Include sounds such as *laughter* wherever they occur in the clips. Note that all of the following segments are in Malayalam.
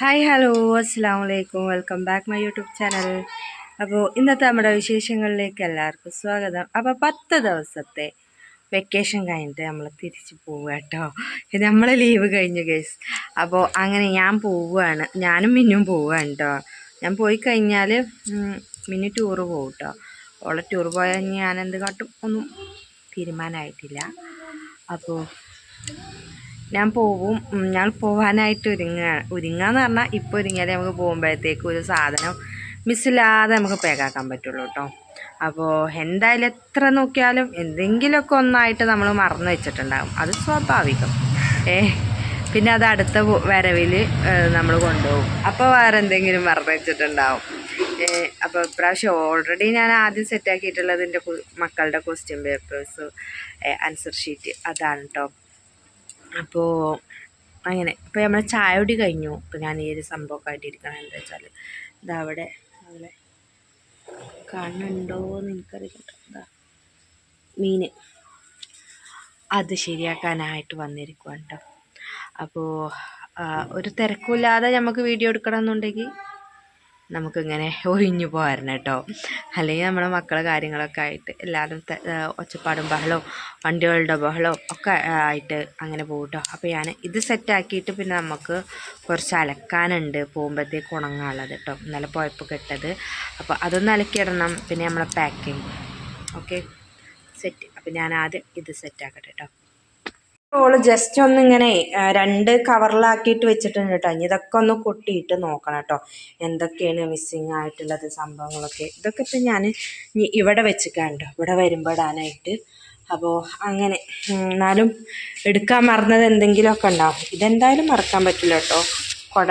ഹായ് ഹലോ അസ്സാം വലൈക്കും welcome back my YouTube channel അപ്പോൾ ഇന്നത്തെ നമ്മുടെ വിശേഷങ്ങളിലേക്ക് എല്ലാവർക്കും സ്വാഗതം. അപ്പോൾ പത്ത് ദിവസത്തെ വെക്കേഷൻ കഴിഞ്ഞിട്ട് നമ്മൾ തിരിച്ച് പോവുക കേട്ടോ. നമ്മളെ ലീവ് കഴിഞ്ഞു ഗൈസ് അപ്പോൾ അങ്ങനെ ഞാൻ പോവുകയാണ്. ഞാനും മിന്നും പോവുകയാണ് കേട്ടോ. ഞാൻ പോയി കഴിഞ്ഞാൽ മിന്നു ടൂറ് പോകും കേട്ടോ. ഓളെ ടൂർ പോയാൽ ഞാൻ എന്ത് കാട്ടും ഒന്നും തീരുമാനമായിട്ടില്ല അപ്പോൾ ഞാൻ പോവും. ഞാൻ പോവാനായിട്ട് ഒരുങ്ങ ഒരുങ്ങാന്ന് പറഞ്ഞാൽ ഇപ്പോൾ ഒരുങ്ങിയാലേ നമുക്ക് പോകുമ്പോഴത്തേക്ക് ഒരു സാധനം മിസ്സില്ലാതെ നമുക്ക് പേക്കാക്കാൻ പറ്റുള്ളൂ കേട്ടോ അപ്പോൾ എന്തായാലും എത്ര നോക്കിയാലും എന്തെങ്കിലുമൊക്കെ ഒന്നായിട്ട് നമ്മൾ മറന്നു വെച്ചിട്ടുണ്ടാകും. അത് സ്വാഭാവികം. ഏ പിന്നെ അത് അടുത്ത വരവിൽ നമ്മൾ കൊണ്ടുപോകും. അപ്പോൾ വേറെ എന്തെങ്കിലും മറന്നു വെച്ചിട്ടുണ്ടാവും. ഏ, അപ്പോൾ ഇപ്രാവശ്യം ഓൾറെഡി ഞാൻ ആദ്യം സെറ്റാക്കിയിട്ടുള്ളത് എന്റെ മക്കളുടെ ക്വസ്റ്റ്യൻ പേപ്പേഴ്സ് ആൻസർ ഷീറ്റ് അതാണ് കേട്ടോ അപ്പോൾ അങ്ങനെ ഇപ്പോൾ നമ്മൾ ചായ കൂടി കഴിഞ്ഞു. ഇപ്പോൾ ഞാൻ ഈ ഒരു സംഭവമൊക്കെ ആയിട്ടിരിക്കണം എന്താ വെച്ചാൽ ഇതാ അവിടെ അവളെ കാണുന്നുണ്ടോ എന്ന് എനിക്കറിയില്ല. എന്താ മീൻ. അത് ശരിയാക്കാനായിട്ട് വന്നിരിക്കുവാണ് കേട്ടോ അപ്പോൾ ഒരു തിരക്കുമില്ലാതെ നമുക്ക് വീഡിയോ എടുക്കണം എന്നുണ്ടെങ്കിൽ നമുക്കിങ്ങനെ ഒഴിഞ്ഞു പോരണം കേട്ടോ. അല്ലെങ്കിൽ നമ്മുടെ മക്കളെ കാര്യങ്ങളൊക്കെ ആയിട്ട് എല്ലാവരും ഒച്ചപ്പാടും ബഹളവും വണ്ടികളുടെ ബഹളവും ഒക്കെ ആയിട്ട് അങ്ങനെ പോകും കേട്ടോ. അപ്പോൾ ഞാൻ ഇത് സെറ്റാക്കിയിട്ട് പിന്നെ നമുക്ക് കുറച്ച് അലക്കാനുണ്ട് പോകുമ്പോഴത്തേക്ക് ഉണങ്ങാനുള്ളത് കേട്ടോ. ഇന്നലെ പോയപ്പോൾ കിട്ടത് അപ്പോൾ അതൊന്ന് അലക്കിയിടണം. പിന്നെ നമ്മളെ പാക്കിങ് ഓക്കെ സെറ്റ് അപ്പോൾ ഞാൻ ആദ്യം ഇത് സെറ്റാക്കട്ടെ കേട്ടോ. ഓൾ ജസ്റ്റ് ഒന്ന് ഇങ്ങനെ രണ്ട് കവറിലാക്കിയിട്ട് വെച്ചിട്ടുണ്ട് കേട്ടോ ഇതൊക്കെ ഒന്ന് കൊട്ടിയിട്ട് നോക്കണം കേട്ടോ എന്തൊക്കെയാണ് മിസ്സിങ് ആയിട്ടുള്ളത് സംഭവങ്ങളൊക്കെ. ഇതൊക്കെ ഇപ്പം ഞാൻ ഇവിടെ വെച്ചിട്ടുണ്ട് ഇവിടെ വരുമ്പോൾ ഇടാനായിട്ട്. അപ്പോൾ അങ്ങനെ എന്നാലും എടുക്കാൻ മറന്നത് എന്തെങ്കിലുമൊക്കെ ഉണ്ടാവും. ഇതെന്തായാലും മറക്കാൻ പറ്റില്ല കേട്ടോ കുട.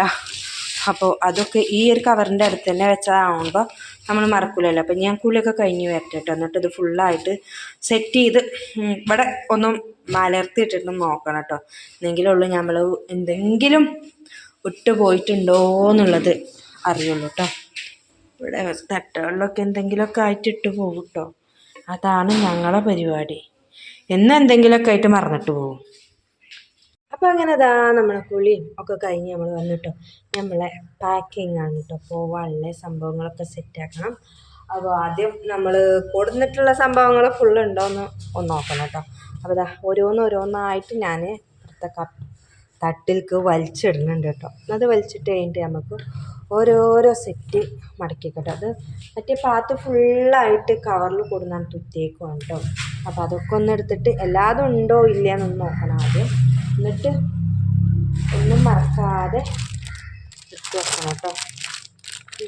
അപ്പോൾ അതൊക്കെ ഈ ഒരു കവറിന്റെ അടുത്ത് തന്നെ വെച്ചതാകുമ്പോൾ നമ്മൾ മറക്കില്ലല്ലോ അപ്പം ഞാൻ കുളിയൊക്കെ കഴിഞ്ഞ് വരട്ടെ കേട്ടോ എന്നിട്ട് ഇത് ഫുള്ളായിട്ട് സെറ്റ് ചെയ്ത് ഇവിടെ ഒന്നും മലർത്തിയിട്ടിട്ട് നോക്കണം കേട്ടോ എന്നെങ്കിലേ ഉള്ളൂ നമ്മൾ എന്തെങ്കിലും വിട്ടു പോയിട്ടുണ്ടോ എന്നുള്ളത് അറിയുള്ളൂ കേട്ടോ ഇവിടെ തട്ടുകളിലൊക്കെ എന്തെങ്കിലുമൊക്കെ ആയിട്ട് ഇട്ട് പോകും കേട്ടോ അതാണ് ഞങ്ങളെ പരിപാടി. എന്നും എന്തെങ്കിലുമൊക്കെ ആയിട്ട് മറന്നിട്ട് പോകും അപ്പോൾ അങ്ങനെ അതാ നമ്മളെ കുളിയും ഒക്കെ കഴിഞ്ഞ് നമ്മൾ വന്നിട്ടോ നമ്മളെ പാക്കിംഗ് ആണ് കേട്ടോ പോവാനുള്ള സംഭവങ്ങളൊക്കെ സെറ്റാക്കണം അപ്പോൾ ആദ്യം നമ്മൾ കൊടുന്നിട്ടുള്ള സംഭവങ്ങൾ ഫുൾ ഉണ്ടോ എന്ന് ഒന്ന് നോക്കണം കേട്ടോ അപ്പോൾ ഇതാ ഓരോന്നോരോന്നായിട്ട് ഞാൻ ഇവിടുത്തെ കപ്പ് തട്ടിൽക്ക് വലിച്ചിടുന്നുണ്ട് കേട്ടോ അത് വലിച്ചിട്ട് കഴിഞ്ഞിട്ട് നമുക്ക് ഓരോരോ സെറ്റ് മടക്കിക്കട്ടോ. അത് മറ്റേ പാത്ത് ഫുള്ളായിട്ട് കവറിൽ കൊടുന്നാണ് തുത്തേക്കുവാണ് കേട്ടോ അപ്പോൾ അതൊക്കെ ഒന്ന് എടുത്തിട്ട് എല്ലാതും ഉണ്ടോ ഇല്ലയെന്നൊന്ന് നോക്കണം ആദ്യം. എന്നിട്ട് ഒന്നും മറക്കാതെ വെക്കണം കേട്ടോ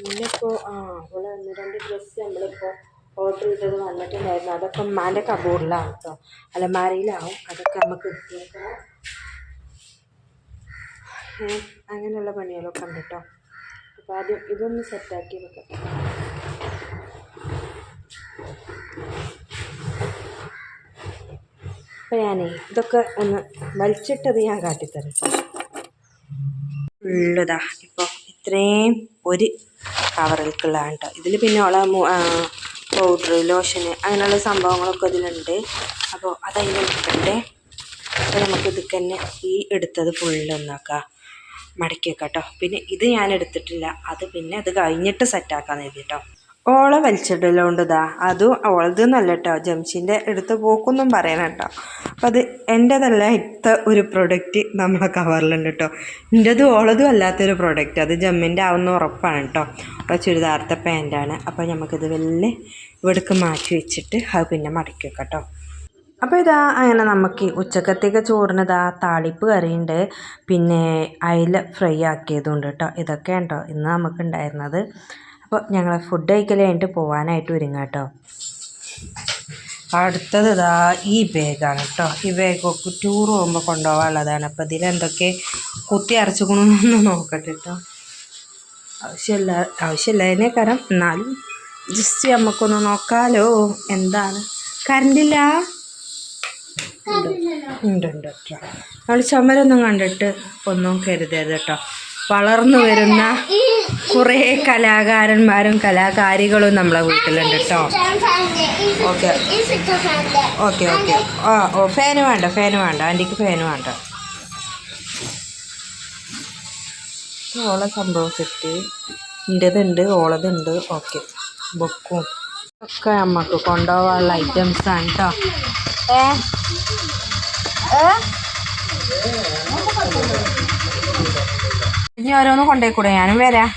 പിന്നെ ഇപ്പോൾ ആ അവൾ ഒന്ന് രണ്ട് ഡ്രസ്സ് നമ്മളിപ്പോൾ ഓർഡർ ചെയ്തത് വന്നിട്ടുണ്ടായിരുന്നു. അതൊക്കെ ഉമ്മാന്റെ കബോർഡിലാണ് കേട്ടോ അലമാരയിലാവും. അതൊക്കെ നമുക്ക് എടുത്ത് അങ്ങനെയുള്ള പണികളൊക്കെ ഉണ്ട് കേട്ടോ അപ്പോൾ ആദ്യം ഇതൊന്ന് സെറ്റാക്കി വെക്കട്ടെ അപ്പോൾ ഞാനേ ഇതൊക്കെ ഒന്ന് വലിച്ചിട്ടത് ഞാൻ കാട്ടിത്തരാം കേട്ടോ ഉള്ളതാ ഇപ്പോൾ ഇത്രയും ഒരു കവറിലേക്കുള്ളതാണ് കേട്ടോ ഇതിൽ പിന്നെ ഉള്ള പൗഡർ ലോഷന് അങ്ങനെയുള്ള സംഭവങ്ങളൊക്കെ ഇതിലുണ്ട്. അപ്പോൾ അതതിൽ എടുക്കട്ടെ അപ്പോൾ നമുക്ക് ഇതൊക്കെ തന്നെ ഈ എടുത്തത് ഫുള്ള് ഒന്നാക്കാം. മടക്കി വെക്കാം കേട്ടോ പിന്നെ ഇത് ഞാൻ എടുത്തിട്ടില്ല. അത് പിന്നെ അത് കഴിഞ്ഞിട്ട് സെറ്റാക്കാമെന്ന് കരുതി കേട്ടോ ഓളെ വലിച്ചിടലുകൊണ്ട് ഇതാ അതും നല്ല കേട്ടോ ജംഷീന്റെ എടുത്ത് പോക്കൊന്നും പറയണം കേട്ടോ അപ്പം അത് എന്റെതല്ല ഇത്ത ഒരു പ്രൊഡക്റ്റ് നമ്മളെ കവറിലുണ്ട് കേട്ടോ എന്റെതും ഓളതും അല്ലാത്തൊരു പ്രൊഡക്റ്റ് അത് ജമ്മിന്റെ ആവുന്ന ഉറപ്പാണ് കേട്ടോ അപ്പോൾ ചുരിദാർത്തെ പാന്റാണ് അപ്പോൾ നമുക്കിത് വലിയ ഇവിടേക്ക് മാറ്റി വെച്ചിട്ട് അത് പിന്നെ മടക്കി വെക്കട്ടോ. കേട്ടോ അപ്പോൾ ഇതാ അങ്ങനെ നമുക്ക് ഉച്ചക്കത്തേക്ക് ചോറിന് ഇതാ താളിപ്പ് കറിയുണ്ട്. പിന്നെ അയില ഫ്രൈ ആക്കിയതുണ്ട് കേട്ടോ ഇതൊക്കെ ഉണ്ടോ ഇന്ന് നമുക്ക് ഉണ്ടായിരുന്നത്. അപ്പോൾ ഞങ്ങൾ ഫുഡ് കഴിക്കൽ കഴിഞ്ഞിട്ട് പോകാനായിട്ട് ഒരുങ്ങാം കേട്ടോ അടുത്തത് ഇതാ ഈ ബാഗാണ് കേട്ടോ ഈ ബാഗൊക്കെ ടൂർ പോകുമ്പോൾ കൊണ്ടുപോകാനുള്ളതാണ്. അപ്പോൾ ഇതിലെന്തൊക്കെ കുത്തി അരച്ചുകൊണ്ടൊന്ന് നോക്കട്ടെ കേട്ടോ ആവശ്യമില്ല ആവശ്യമില്ലതിനെ കാരണം എന്നാലും ജസ്റ്റ് നമുക്കൊന്ന് നോക്കാലോ. എന്താണ്? കറണ്ടില്ല ഉണ്ട് ഉണ്ട് കേട്ടോ നമ്മൾ ചുമരൊന്നും കണ്ടിട്ട് ഒന്നും കരുതരുത് കേട്ടോ വളർന്നു വരുന്ന കുറേ കലാകാരന്മാരും കലാകാരികളും നമ്മളെ വീട്ടിലുണ്ട് കേട്ടോ. ഓക്കെ. Okay okay. ആ ഓ ഫാന് വേണ്ട ഫാന് വേണ്ട. ആന്റിക്ക് ഫാന് വേണ്ട. ഓളെ സംഭവം സെറ്റ് എന്റെതുണ്ട് ഓളതുണ്ട്. ഓക്കെ. ബുക്കും ഒക്കെ നമുക്ക് കൊണ്ടുപോകാനുള്ള ഐറ്റംസ് ആണ് കേട്ടോ ഏ? ഇനി ഓരോന്ന് കൊണ്ടേക്കൂടെ ഞാനും വരാം.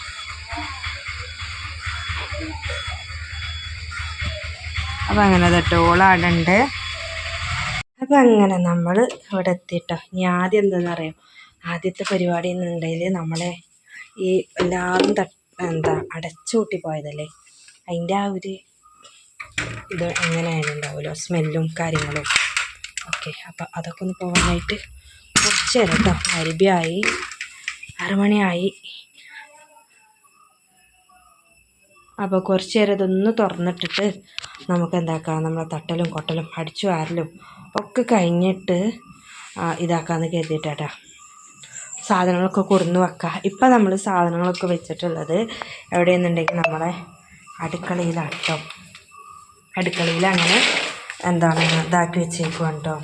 അപ്പം അങ്ങനെ തട്ടോ ഓളാടുണ്ട് അപ്പം അങ്ങനെ നമ്മൾ ഇവിടെ എത്തിട്ടോ. ഇനി ആദ്യം എന്താണെന്ന് അറിയാം ആദ്യത്തെ പരിപാടി എന്നുണ്ടെങ്കിൽ നമ്മളെ ഈ എല്ലാവരും എന്താ അടച്ചുകൂട്ടി പോയതല്ലേ? അതിന്റെ ആ ഒരു ഇത് എങ്ങനെയായാലും ഉണ്ടാവുമല്ലോ? സ്മെല്ലും കാര്യങ്ങളും. ഓക്കെ അപ്പം അതൊക്കെ ഒന്ന് പോകാനായിട്ട് കുറച്ച് നേരം കേട്ടോ ആറുമണിയായി അപ്പോൾ കുറച്ച് നേരം ഇതൊന്ന് തുറന്നിട്ടിട്ട് നമുക്ക് എന്താക്കാം നമ്മളെ തട്ടലും കൊട്ടലും അടിച്ചു വാരലും ഒക്കെ കഴിഞ്ഞിട്ട് ഇതാക്കാമെന്ന് കരുതിയിട്ടാ സാധനങ്ങളൊക്കെ കൊടുന്ന് വെക്കുക ഇപ്പം നമ്മൾ സാധനങ്ങളൊക്കെ വെച്ചിട്ടുള്ളത് എവിടെയെന്നുണ്ടെങ്കിൽ നമ്മളെ അടുക്കളയിലാട്ടോ. അടുക്കളയിൽ അങ്ങനെ എന്താണ് ഇതാക്കി വെച്ചേക്കുവാണ്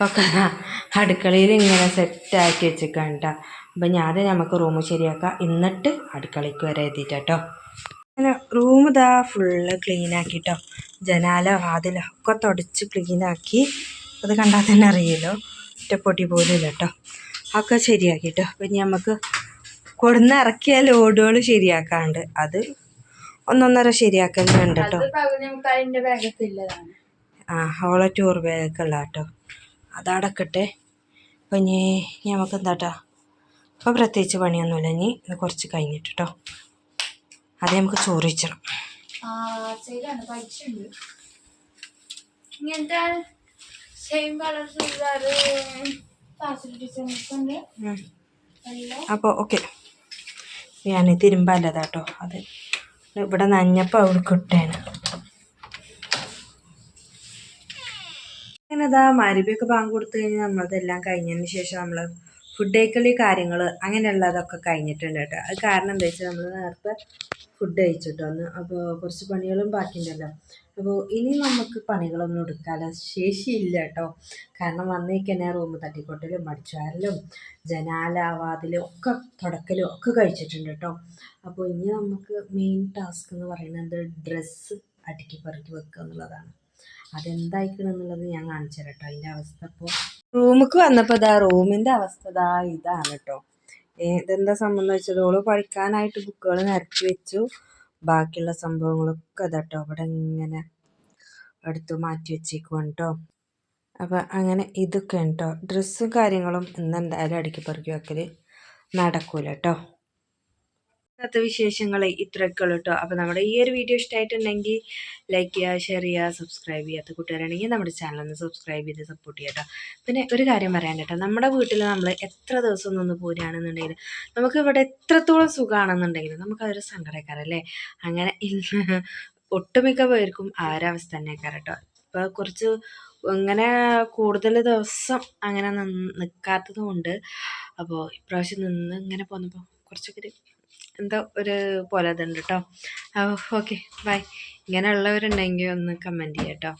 ഒക്കെ അടുക്കളയിൽ ഇങ്ങനെ സെറ്റാക്കി വെച്ചിരിക്കാം കേട്ടോ അപ്പം ഞാൻ നമുക്ക് റൂം ശരിയാക്കാം. എന്നിട്ട് അടുക്കളയ്ക്ക് വരെ എത്തിയിട്ട് കേട്ടോ അങ്ങനെ റൂം ഇതാ ഫുള്ള് ആക്കി കേട്ടോ ജനാല വാതിലോ ഒക്കെ തുടച്ച് ക്ലീനാക്കി അത് കണ്ടാൽ തന്നെ അറിയുമല്ലോ ഒറ്റപ്പൊട്ടി പോലും ഇല്ല കേട്ടോ ഒക്കെ ശരിയാക്കി കേട്ടോ അപ്പം ഇനി നമുക്ക് കൊടുന്ന് ഇറക്കിയാൽ ലോഡുകൾ ശരിയാക്കാണ്ട്. അത് ഒന്നൊന്നര ശരിയാക്കലുണ്ട് കേട്ടോ ആ അവളെ ടൂർ ബാഗൊക്കെ ഉള്ള കേട്ടോ അതടക്കട്ടെ. അപ്പം ഇനി നമുക്ക് എന്താട്ടാ അപ്പോൾ പ്രത്യേകിച്ച് പണിയൊന്നുമില്ല. ഇനി ഇത് കുറച്ച് കഴിഞ്ഞിട്ട് കേട്ടോ അത് നമുക്ക് ചോറ് വെച്ചണം ഇങ്ങനത്തെ സെയിം കളർ ചുരിദാർ അപ്പോൾ ഓക്കെ. ഞാൻ തിരുമ്പല്ലതാട്ടോ അത് ഇവിടെ നഞ്ഞപ്പോൾ അവിടെ കിട്ടേന് അങ്ങനെ ഇതാ മരുവിയൊക്കെ പാങ്ങ് കൊടുത്തു കഴിഞ്ഞാൽ നമ്മളതെല്ലാം കഴിഞ്ഞതിന് ശേഷം നമ്മൾ ഫുഡ് കഴിക്കലി കാര്യങ്ങൾ അങ്ങനെയുള്ളതൊക്കെ കഴിഞ്ഞിട്ടുണ്ട് കേട്ടോ. അത് കാരണം എന്താ വെച്ചാൽ നമ്മൾ നേരത്തെ ഫുഡ് കഴിച്ചിട്ട് വന്ന് അപ്പോൾ കുറച്ച് പണികളും ബാക്കിയുണ്ടല്ലോ. അപ്പോൾ ഇനി നമുക്ക് പണികളൊന്നും എടുക്കാതെ ശേഷിയില്ല കേട്ടോ. കാരണം വന്നേക്കന്നെ റൂം തട്ടിക്കൊട്ടലും മടിച്ചാരലും ജനാല വാതിലും ഒക്കെ തുടക്കലും ഒക്കെ കഴിച്ചിട്ടുണ്ട് കേട്ടോ. അപ്പോൾ ഇനി നമുക്ക് മെയിൻ ടാസ്ക് എന്ന് പറയുന്നത് ഡ്രസ്സ് അടുക്കി പെറുക്കി വെക്കുക എന്നുള്ളതാണ്. അതെന്തായിക്കണം എന്നുള്ളത് ഞാൻ കാണിച്ചു തരട്ടോ കേട്ടോ അതിന്റെ അവസ്ഥ ഇപ്പോൾ റൂമിക്ക് വന്നപ്പോൾ ഇതാ റൂമിന്റെ അവസ്ഥ ഇതാ ഇതാണ് കേട്ടോ ഇതെന്താ സംബന്ധം വെച്ചത് ഓൾ പഠിക്കാനായിട്ട് ബുക്കുകൾ നിരത്തി വെച്ചു. ബാക്കിയുള്ള സംഭവങ്ങളൊക്കെ ഇതാട്ടോ അവിടെ ഇങ്ങനെ എടുത്തു മാറ്റി വെച്ചേക്കുവാണ് കേട്ടോ അപ്പം അങ്ങനെ ഇതൊക്കെ കേട്ടോ ഡ്രസ്സും കാര്യങ്ങളും ഇന്ന് എന്തായാലും അടുക്കി പെറുക്കി നടക്കൂല കേട്ടോ ഇന്നത്തെ വിശേഷങ്ങൾ ഇത്രയൊക്കെ ഉള്ളൂ കേട്ടോ. അപ്പോൾ നമ്മുടെ ഈ ഒരു വീഡിയോ ഇഷ്ടമായിട്ടുണ്ടെങ്കിൽ ലൈക്ക് ചെയ്യുക ഷെയർ ചെയ്യുക സബ്സ്ക്രൈബ് ചെയ്യാത്ത കൂട്ടുകാരാണെങ്കിൽ നമ്മുടെ ചാനൽ ഒന്ന് സബ്സ്ക്രൈബ് ചെയ്ത് സപ്പോർട്ട് ചെയ്യുക കേട്ടോ. പിന്നെ ഒരു കാര്യം പറയാൻ കേട്ടോ. നമ്മുടെ വീട്ടിൽ നമ്മൾ എത്ര ദിവസം നിന്ന് പോരുകയാണെന്നുണ്ടെങ്കിൽ നമുക്ക് ഇവിടെ എത്രത്തോളം സുഖമാണെന്നുണ്ടെങ്കിൽ നമുക്കതൊരു സങ്കടക്കാരല്ലേ അങ്ങനെ *laughs* ഒട്ടുമിക്ക പേർക്കും ആ ഒരു അവസ്ഥ തന്നെയാക്കാരം കേട്ടോ. ഇപ്പോൾ കുറച്ച് ഇങ്ങനെ കൂടുതൽ ദിവസം അങ്ങനെ നിൽക്കാത്തത് കൊണ്ട് അപ്പോൾ ഇപ്രാവശ്യം നിന്ന് ഇങ്ങനെ പോന്നപ്പോൾ കുറച്ചൊക്കെ എന്തോ ഒരു പോലെ ഇതുണ്ട് കേട്ടോ ഓക്കെ ബൈ ഇങ്ങനെയുള്ളവരുണ്ടെങ്കിൽ ഒന്ന് കമന്റ് ചെയ്യാം കേട്ടോ